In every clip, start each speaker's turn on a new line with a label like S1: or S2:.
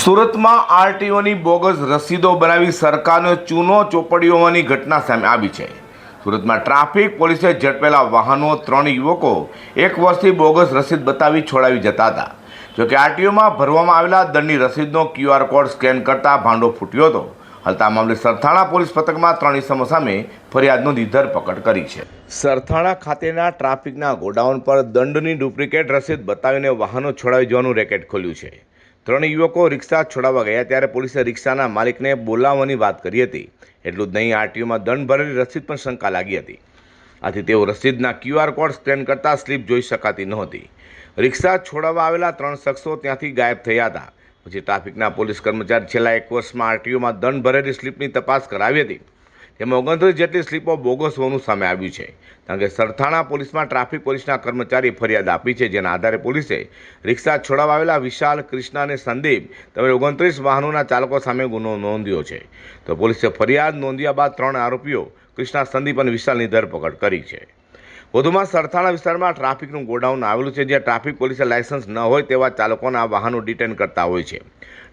S1: સુરતમાં આરટીઓની બોગસ રસીદો બનાવી સરકારનો ચૂનો ચોપડીઓની ઘટના સામે આવી છે. સુરતમાં ટ્રાફિક પોલીસે ઝડપેલા વાહનો, ત્રણ યુવકો, એક વર્ષથી બોગસ રસીદ બતાવી છોડાવી જતા હતા. જોકે આરટીઓમાં ભરવામાં આવેલા દંડની રસીદનો ક્યુઆર કોડ સ્કેન કરતા ભાંડો ફૂટ્યો હતો. હાલ મામલે સરથાણા પોલીસ પથકમાં ત્રણ ઇસમો સામે ફરિયાદ નોંધી ધરપકડ કરી છે. સરથાણા ખાતેના ટ્રાફિકના ગોડાઉન પર દંડની ડુપ્લિકેટ રસીદ બતાવીને વાહનો છોડાવી જવાનું રેકેટ ખોલ્યું છે. ત્રણ યુવકો રિક્ષા છોડાવવા ગયા ત્યારે પોલીસે રિક્ષાના માલિકને બોલાવવાની વાત કરી હતી. એટલું જ નહીં, આરટીઓમાં દંડ ભરેલી રસીદ પણ શંકા લાગી હતી. આથી તેઓ રસીદના ક્યુઆર કોડ સ્કેન કરતા સ્લીપ જોઈ શકાતી નહોતી. રિક્ષા છોડાવવા આવેલા ત્રણ શખ્સો ત્યાંથી ગાયબ થયા હતા. પછી ટ્રાફિકના પોલીસ કર્મચારી છેલ્લા એક વર્ષમાં આરટીઓમાં દંડ ભરેલી સ્લીપની તપાસ કરાવી હતી. તેમાં ઓગણત્રીસ જેટલી સ્લીપો બોગસ હોવાનું સામે આવ્યું છે. કારણ કે સરથાણા પોલીસમાં ટ્રાફિક પોલીસના કર્મચારી ફરિયાદ આપી છે, જેના આધારે પોલીસે રિક્ષા છોડાવવા આવેલા વિશાલ, કૃષ્ણ અને સંદીપ તમે ઓગણત્રીસ વાહનોના ચાલકો સામે ગુનો નોંધ્યો છે. તો પોલીસે ફરિયાદ નોંધ્યા બાદ ત્રણ આરોપીઓ કૃષ્ણા, સંદીપ અને વિશાલની ધરપકડ કરી છે. વધુમાં સરથાણા વિસ્તારમાં ટ્રાફિકનું ગોડાઉન આવેલું છે, જ્યાં ટ્રાફિક પોલીસે લાયસન્સ ન હોય તેવા ચાલકોના વાહનો ડિટેન કરતા હોય છે.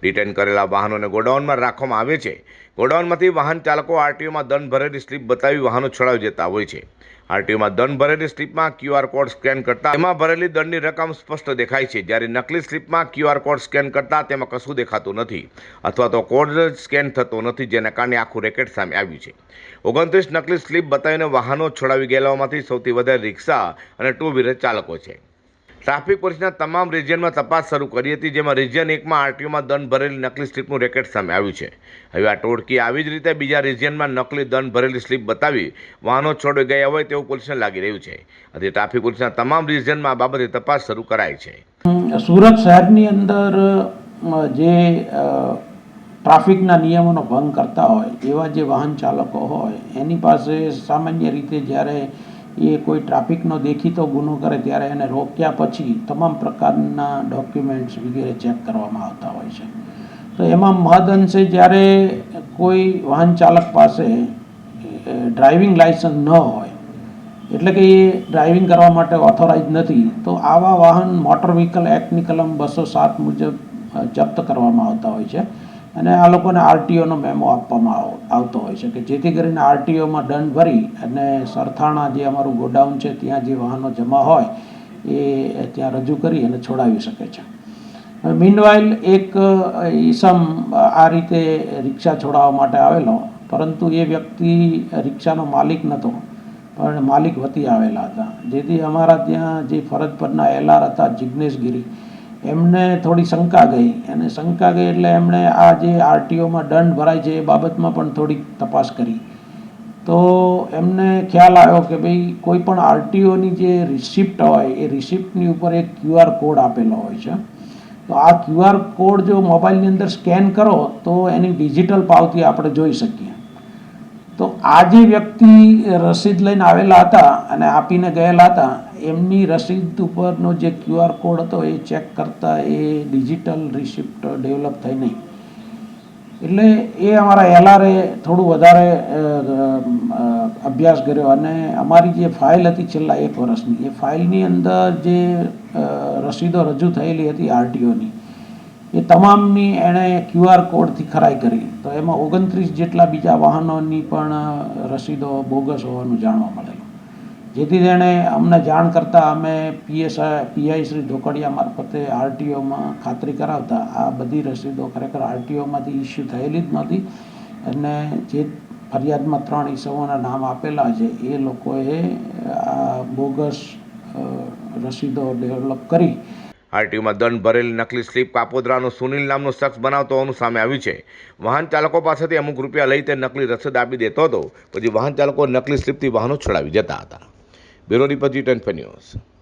S1: ડિટેન કરેલા વાહનોને ગોડાઉનમાં રાખવામાં આવે છે. ગોડાઉનમાંથી વાહન ચાલકો આરટીઓમાં દંડ ભરેલી સ્લીપ બતાવી વાહનો છોડાવી જતા હોય છે. આરટીઓમાં દંડ ભરેલી સ્લીપમાં ક્યુઆર કોડ સ્કેન કરતા તેમાં ભરેલી દંડની રકમ સ્પષ્ટ દેખાય છે. જ્યારે નકલી સ્લીપમાં ક્યુઆર કોડ સ્કેન કરતા તેમાં કશું દેખાતું નથી અથવા તો કોડ સ્કેન થતો નથી, જેના કારણે આખું રેકેટ સામે આવ્યું છે. ઓગણત્રીસ નકલી સ્લીપ બતાવીને વાહનો છોડાવી ગયેલામાંથી સૌથી વધારે રિક્ષા અને ટુ વ્હીલર ચાલકો છે. ટ્રાફિક પોલીસના તમામ રિજિયનમાં તપાસ શરૂ કરી હતી, જેમાં રિજિયન એકમાં આરટીઓમાં દંડ ભરેલી નકલી સ્લીપનું રેકેટ સામે આવ્યું છે. હવે આ ટોળકી આવી જ રીતે બીજા રિજિયનમાં નકલી દંડ ભરેલી સ્લીપ બતાવી વાહનો છોડી ગયા હોય તેવું પોલીસને લાગી રહ્યું છે. આથી ટ્રાફિક પોલીસના તમામ રિજિયનમાં આ બાબતે તપાસ શરૂ કરાઈ છે.
S2: સુરત શહેરની અંદર જે ટ્રાફિકના નિયમોનો ભંગ કરતા હોય એવા જે વાહન ચાલકો હોય, એની પાસે સામાન્ય રીતે જ્યારે એ કોઈ ટ્રાફિકનો દેખીતો ગુનો કરે ત્યારે એને રોક્યા પછી તમામ પ્રકારના ડોક્યુમેન્ટ્સ વગેરે ચેક કરવામાં આવતા હોય છે. તો એમાં મહદઅંશે જ્યારે કોઈ વાહન ચાલક પાસે ડ્રાઇવિંગ લાઇસન્સ ન હોય, એટલે કે એ ડ્રાઇવિંગ કરવા માટે ઓથોરાઇઝ નથી, તો આવા વાહન મોટર વ્હીકલ એક્ટની કલમ બસો સાત મુજબ જપ્ત કરવામાં આવતા હોય છે. અને આ લોકોને આરટીઓનો મેમો આપવામાં આવ- આવતો હોય છે કે જેથી કરીને આરટીઓમાં દંડ ભરી અને સરથાણા જે અમારું ગોડાઉન છે, ત્યાં જે વાહનો જમા હોય, એ ત્યાં રજૂ કરી અને છોડાવી શકે છે. મીનવાઇલ એક ઈસમ આ રીતે રિક્ષા છોડાવવા માટે આવેલો, પરંતુ એ વ્યક્તિ રિક્ષાનો માલિક નહોતો પણ માલિક વતી આવેલા હતા. જેથી અમારા ત્યાં જે ફરજ પરના એલઆર હતા જિજ્ઞેશગીરી એમને થોડી શંકા ગઈ. અને શંકા ગઈ એટલે એમણે આ જે આરટીઓમાં દંડ ભરાય છે એ બાબતમાં પણ થોડીક તપાસ કરી. તો એમને ખ્યાલ આવ્યો કે ભાઈ કોઈ પણ આરટીઓની જે રિસિપ્ટ હોય, એ રિસિપ્ટની ઉપર એક ક્યુઆર કોડ આપેલો હોય છે. તો આ ક્યુઆર કોડ જો મોબાઈલની અંદર સ્કેન કરો, તો એની ડિજિટલ પાવતી આપણે જોઈ શકીએ. તો આ જે વ્યક્તિ રસીદ લઈને આવેલા હતા અને આપીને ગયેલા હતા, એમની રસીદ ઉપરનો જે ક્યુઆર કોડ હતો એ ચેક કરતાં એ ડિજિટલ રિસિપ્ટ ડેવલપ થઈ નહીં. એટલે એ અમારા એલઆરએ થોડું વધારે અભ્યાસ કર્યો અને અમારી જે ફાઇલ હતી છેલ્લા એક વર્ષની, એ ફાઇલની અંદર જે રસીદો રજૂ થયેલી હતી આરટીઓની એ તમામની એણે ક્યુઆર કોડથી ખરાઈ કરી. તો એમાં ઓગણત્રીસ જેટલા બીજા વાહનોની પણ રસીદો બોગસ હોવાનું જાણવા મળેલું. જેથી તેણે અમને જાણ કરતાં અમે પીએસઆઈ, પીઆઈ શ્રી ઢોકડિયા મારફતે આરટીઓમાં ખાતરી કરાવતા. આ બધી રસીદો ખરેખર આરટીઓમાંથી ઇસ્યુ થયેલી જ નહોતી. અને જે ફરિયાદમાં ત્રણ ઈસવોના નામ આપેલા છે, એ લોકોએ આ બોગસ રસીદો ડેવલપ કરી
S1: આરટીઓમાં દંડ ભરેલી નકલી સ્લીપ કાપોદ્રાનો સુનિલ નામનો શખ્સ બનાવતો હોવાનું સામે આવ્યું છે. વાહન ચાલકો પાસેથી અમુક રૂપિયા લઈ તે નકલી રસીદ આપી દેતો હતો. પછી વાહન ચાલકો નકલી સ્લીપથી વાહનો છોડાવી જતા હતા. Bureau report G ten news.